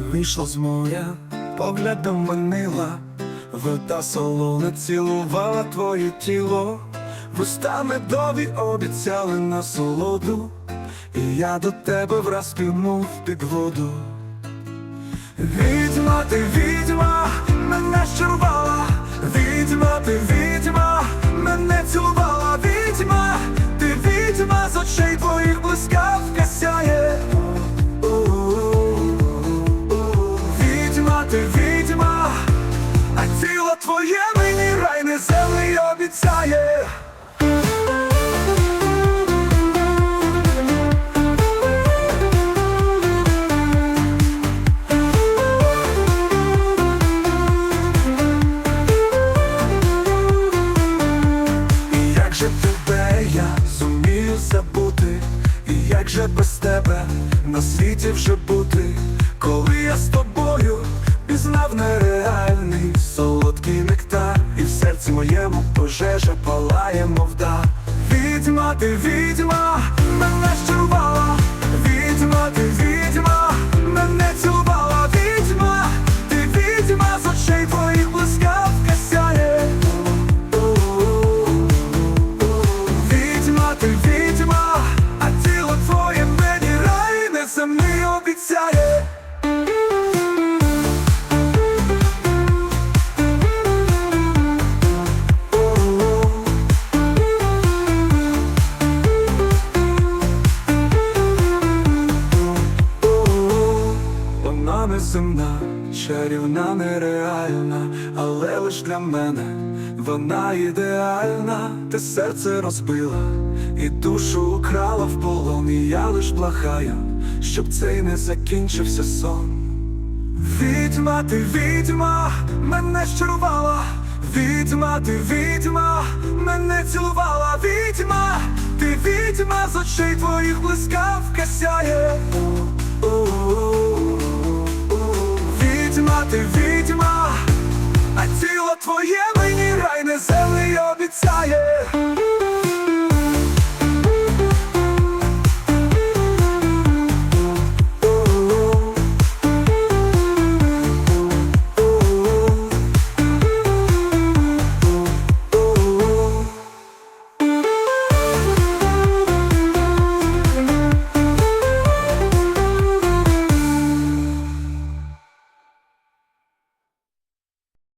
вийшла з моря, поглядом манила, вода солона цілувала твоє тіло, вустами дові обіцяли насолоду, і я до тебе враз пірнув під воду. Відьма, ти відьма, мене щарувала, ти відьма, а тіло твоє мені рай не неземний обіцяє. І як же тебе я зумію забути, і як же без тебе на світі вже бути, Відьма, ти Неземна, чарівна, нереальна, але лиш для мене вона ідеальна, ти серце розбила і душу украла в полон, і я лиш благаю, щоб цей не закінчився сон. Відьма, ти відьма, мене щарувала, відьма, ти відьма, мене цілувала, відьма, ти відьма, з очей твоїх блискавка сяє. Відьма, ти відьма, а тіло твоє